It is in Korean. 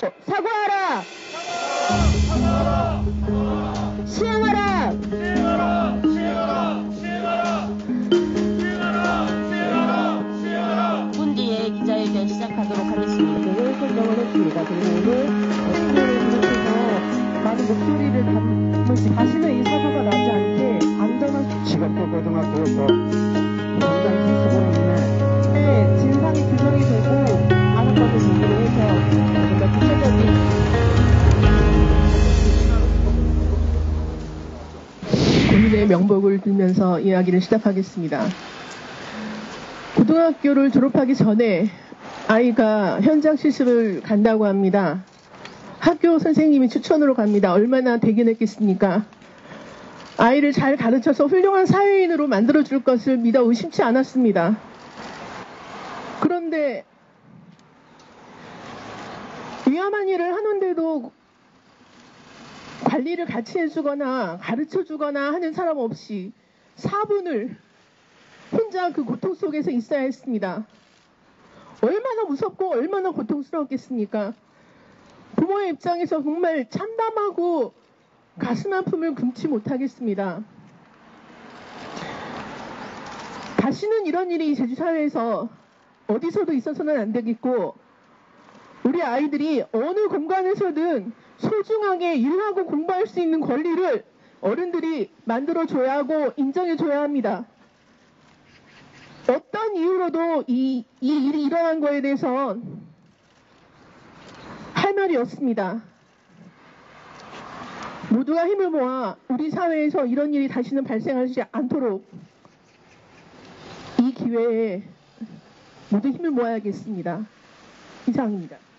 사과하라! 시행하라! 훈디의 기자회견 시작하도록 하겠습니다. 네, 설명을 했습니다. 그리고 오늘 국민을 비롯해서 많은 목소리를 담은 다시는 명복을 들면서 이야기를 시작하겠습니다. 고등학교를 졸업하기 전에 아이가 현장 실습을 간다고 합니다. 학교 선생님이 추천으로 갑니다. 얼마나 대견했겠습니까? 아이를 잘 가르쳐서 훌륭한 사회인으로 만들어줄 것을 믿어 의심치 않았습니다. 그런데 위험한 일을 하는데도 관리를 같이 해주거나 가르쳐주거나 하는 사람 없이 4분을 혼자 그 고통 속에서 있어야 했습니다. 얼마나 무섭고 얼마나 고통스러웠겠습니까? 부모의 입장에서 정말 참담하고 가슴 아픔을 금치 못하겠습니다. 다시는 이런 일이 제주 사회에서 어디서도 있어서는 안 되겠고 우리 아이들이 어느 공간에서든 소중하게 일하고 공부할 수 있는 권리를 어른들이 만들어줘야 하고 인정해줘야 합니다. 어떤 이유로도 이, 이 일이 일어난 거에 대해서 할 말이 없습니다. 모두가 힘을 모아 우리 사회에서 이런 일이 다시는 발생하지 않도록 이 기회에 모두 힘을 모아야겠습니다. 이상입니다.